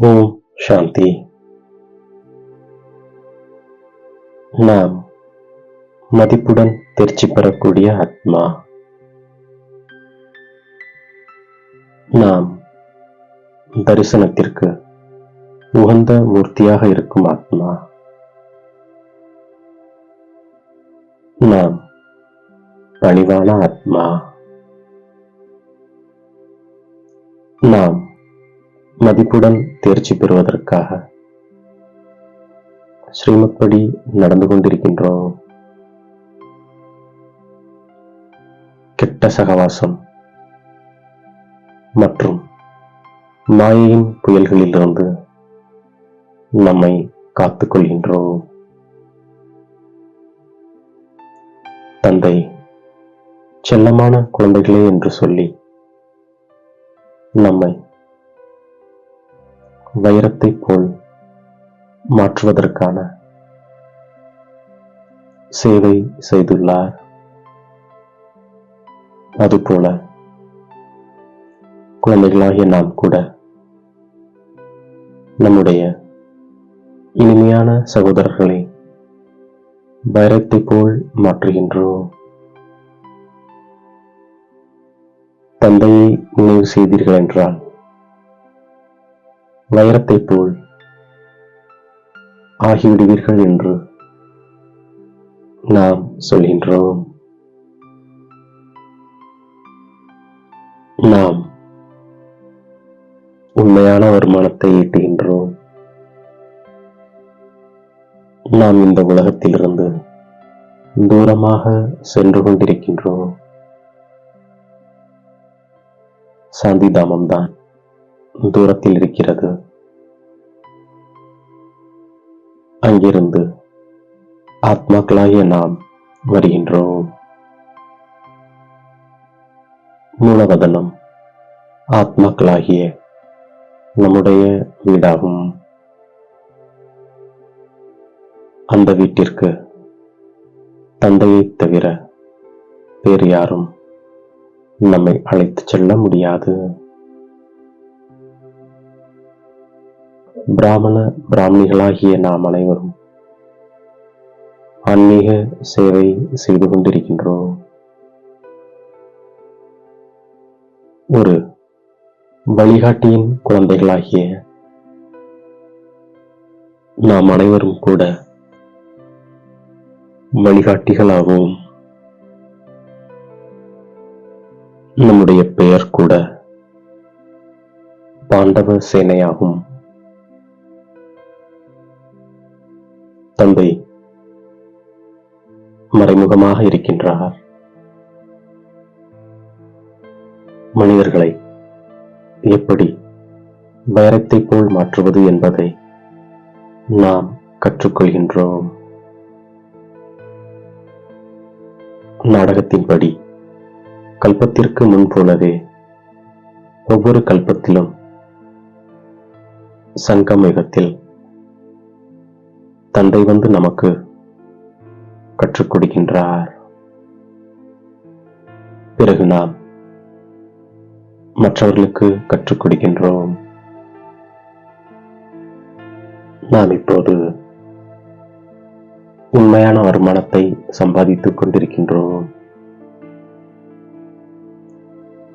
ஓம் சாந்தி. நாம் மதிப்புடன் தேர்ச்சி பெறக்கூடிய ஆத்மா. நாம் தரிசனத்திற்கு உகந்த மூர்த்தியாக இருக்கும் ஆத்மா. நாம் பணிவான ஆத்மா. மதிப்புடன் தேர்ச்சி பெறுவதற்காக ஸ்ரீமத் படி நடந்து கொண்டிருக்கின்றோம். கெட்ட சகவாசம் மற்றும் மாயையின் புயல்களிலிருந்து நம்மை காத்துக் கொள்கின்றோம் தந்தை செல்லமான குழந்தைகளே என்று சொல்லி நம்மை வைரத்தைப் போல் மாற்றுவதற்கான சேவை செய்துள்ளார். அதுபோல குழந்தைகளாகிய நாம் கூட நம்முடைய இனிமையான சகோதரர்களை வைரத்தை போல் மாற்றுகின்றோம். தந்தையை நினைவு செய்தீர்கள் என்றால் வைரத்தைப் போல் ஆகிவிடுவீர்கள் என்று நாம் சொல்கின்றோம். நாம் உண்மையான வருமானத்தை ஈட்டுகின்றோம். நாம் இந்த உலகத்திலிருந்து தூரமாக சென்று கொண்டிருக்கின்றோம். சாந்திதாமம்தான் தூரத்தில் இருக்கிறது. அங்கிருந்து ஆத்மாக்களாகிய நாம் வருகின்றோம். மூலவதனம் ஆத்மாக்களாகிய நம்முடைய வீடாகும். அந்த வீட்டிற்கு தந்தையை தவிர வேறு யாரும் நம்மை அழைத்துச் செல்ல முடியாது. பிராமண பிராமணிகளாகிய நாம் அனைவரும் ஆன்மீக சேவை செய்து கொண்டிருக்கின்றோம். ஒரு வழிகாட்டியின் குழந்தைகளாகிய நாம் அனைவரும் கூட வழிகாட்டிகளாகவும் நம்முடைய பெயர் கூட பாண்டவ சேனையாகும் தந்தை மறைமுகமாக இருக்கின்றார். மனிதர்களை எப்படி வைரத்தைப் போல் மாற்றுவது என்பதை நாம் கற்றுக்கொள்கின்றோம். நாடகத்தின்படி கல்பத்திற்கு முன் போலவே ஒவ்வொரு கல்பத்திலும் சங்கமயுகத்தில் தந்தை வந்து நமக்கு கற்றுக் கொடுக்கின்றார். பிறகு நாம் மற்றவர்களுக்கு கற்றுக் கொடுக்கின்றோம். நாம் இப்போது உண்மையான வருமானத்தை சம்பாதித்துக் கொண்டிருக்கின்றோம்.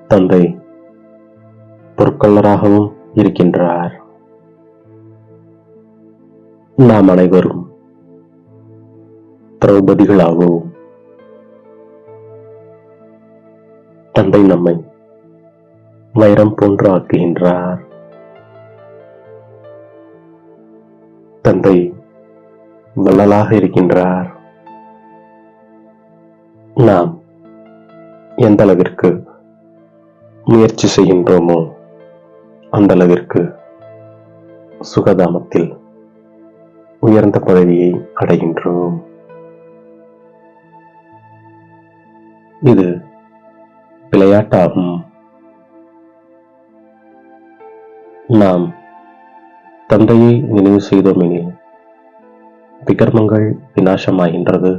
தந்தை பொற்கொள்ளராகவும் இருக்கின்றார். நாம் அனைவரும் திரௌபதிகளாகவும் தந்தை நம்மை வைரம் போன்று ஆக்குகின்றார். தந்தை வள்ளலாக இருக்கின்றார். நாம் எந்த அளவிற்கு முயற்சி செய்கின்றோமோ அந்த அளவிற்கு சுகதாமத்தில் உயர்ந்த பதவியை அடைகின்றோம். இது விளையாட்டாகும். நாம் தந்தையை நினைவு செய்தோமெனில் விகர்மங்கள் விநாசமாகின்றது.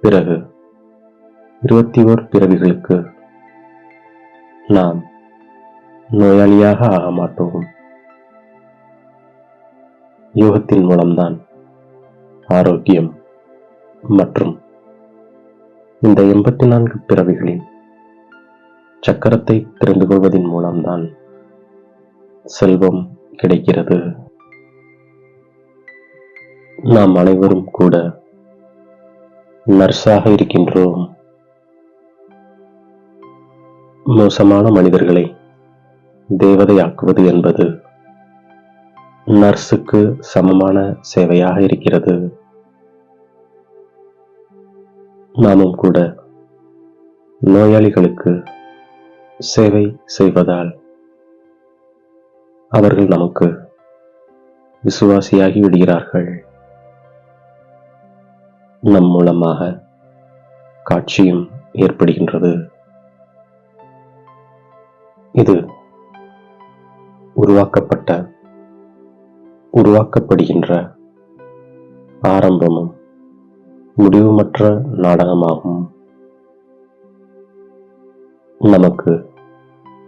பிறகு இருபத்தி ஓர் பிறவிகளுக்கு நாம் நோயாளியாக ஆக மாட்டோம் யோகத்தின் மூலம்தான் ஆரோக்கியம் மற்றும் இந்த எண்பத்தி நான்கு பிறவிகளின் சக்கரத்தை தெரிந்து கொள்வதன் மூலம்தான் செல்வம் கிடைக்கிறது. நாம் அனைவரும் கூட நர்ஸாக இருக்கின்றோம். மோசமான மனிதர்களை தேவதையாக்குவது என்பது நர்ஸுக்கு சமமான சேவையாக இருக்கிறது. நாமும் கூட நோயாளிகளுக்கு சேவை செய்வதால் அவர்கள் நமக்கு விசுவாசியாகி விடுகிறார்கள். நம் மூலமாக காட்சியும் ஏற்படுகின்றது. இது உருவாக்கப்பட்ட உருவாக்கப்படுகின்ற ஆரம்பமும் முடிவுமற்ற நாடகமாகும். நமக்கு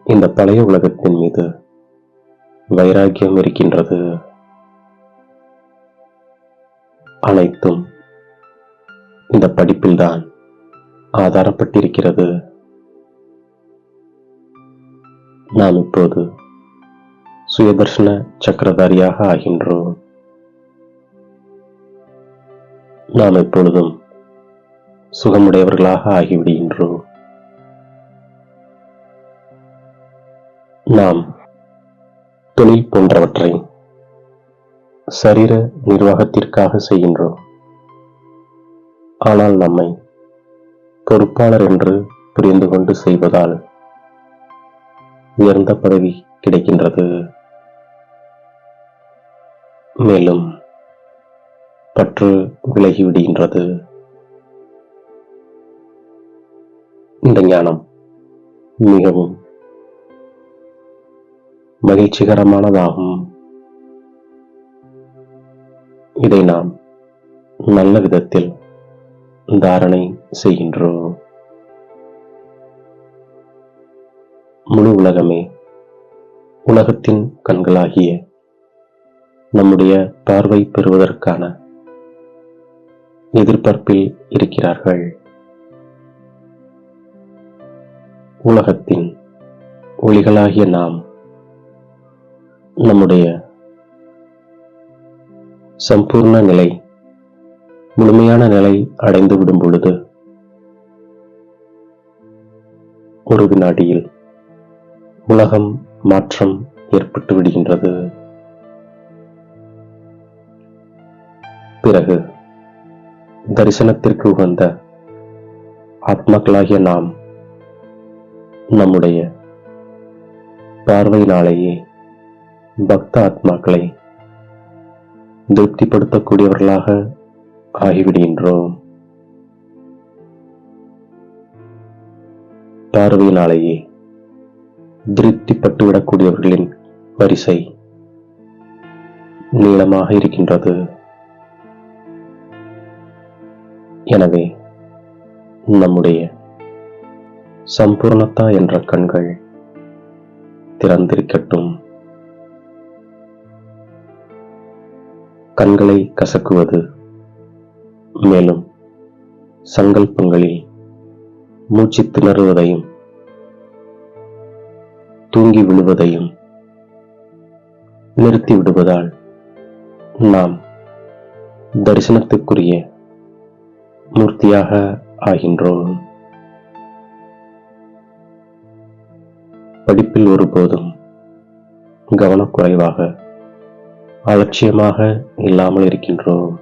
இந்த பழைய உலகத்தின் மீது வைராக்கியம் இருக்கின்றது. அனைத்தும் இந்த படிப்பில்தான் ஆதாரப்பட்டிருக்கிறது. நாம் இப்போது சுயதர்ஷன சக்கரதாரியாக ஆகின்றோம். நாம் எப்பொழுதும் சுகமுடையவர்களாக ஆகிவிடுகின்றோம். நாம் தொழில் போன்றவற்றை சரீர நிர்வாகத்திற்காக செய்கின்றோம். ஆனால் நம்மை பொறுப்பாளர் என்று புரிந்து கொண்டு செய்வதால் உயர்ந்த பதவி கிடைக்கின்றது. மேலும் பற்று விலகிவிடுகின்றது இந்த ஞானம் மிகவும் மகிழ்ச்சிகரமானதாகும். இதை நாம் நல்ல விதத்தில் தாரணை செய்கின்றோம். முழு உலகமே உலகத்தின் கண்களாகிய நம்முடைய பார்வை பெறுவதற்கான எதிர்பார்ப்பில் இருக்கிறார்கள். உலகத்தின் ஒளிகளாகிய நாம் நம்முடைய சம்பூர்ண நிலை முழுமையான நிலை அடைந்து விடும் பொழுது ஒரு வினாடியில் உலகம் மாற்றம் ஏற்பட்டு விடுகின்றது. பிறகு தரிசனத்திற்கு உகந்த ஆத்மாக்களாகிய நாம் நம்முடைய பார்வையினாலேயே பக்த ஆத்மாக்களை திருப்திப்படுத்தக்கூடியவர்களாக ஆகிவிடுகின்றோம். பார்வையினாலேயே திருப்திப்பட்டுவிடக்கூடியவர்களின் வரிசை நீளமாக இருக்கின்றது. எனவே நம்முடைய சம்பூர்ணத்தா என்ற கண்கள் திறந்திருக்கட்டும். கண்களை கசக்குவது மேலும் சங்கல்பங்களில் மூச்சு திணறுவதையும் தூங்கி விழுவதையும் நிறுத்தி விடுவதால் நாம் தரிசனத்துக்குரிய மூர்த்தியாக ஆகின்றோம். படிப்பில் ஒருபோதும் கவனக்குறைவாக அலட்சியமாக இல்லாமல் இருக்கின்றோம்.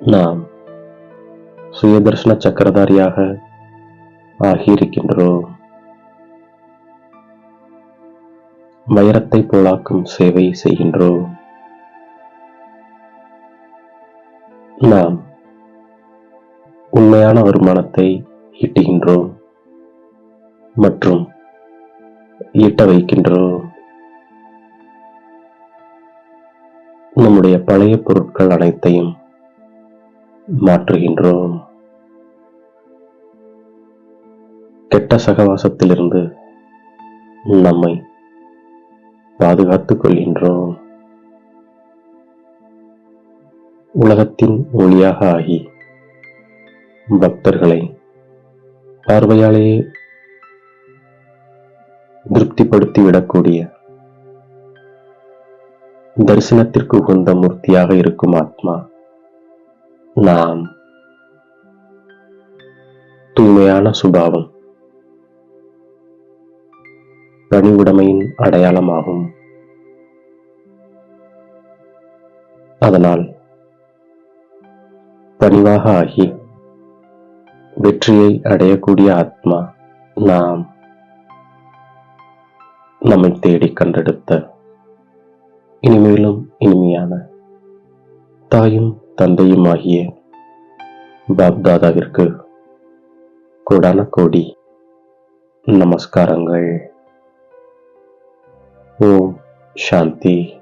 நாம் சுயதர்ஷன சக்கரதாரியாக ஆகியிருக்கின்றோம். வைரத்தை போலாக்கும் சேவை செய்கின்றோம். நாம் உண்மையான வருமானத்தை ஈட்டுகின்றோம் மற்றும் ஈட்ட வைக்கின்றோம். நம்முடைய பழைய பொருட்கள் அனைத்தையும் மாற்றுகின்றோம். கெட்ட சகவாசத்திலிருந்து நம்மை பாதுகாத்துக் கொள்கின்றோம். உலகத்தின் ஒளியாக ஆகி பக்தர்களை பார்வையாலேயே திருப்திப்படுத்தி விடக்கூடிய தரிசனத்திற்கு உகந்த மூர்த்தியாக இருக்கும் ஆத்மா நாம். தூய்மையான சுபாவம். பணிவுடைமையின் அடையாளமாகும். அதனால் பணிவாக ஆகி வெற்றியை அடையக்கூடிய ஆத்மா நாம் நம்மை தேடி கண்டெடுத்த இனிமேலும் இனிமையான தாயும் தந்தையும் ஆகிய பாப்தாதாவிற்கு கோடான கோடி நமஸ்காரங்கள். ஓம் சாந்தி.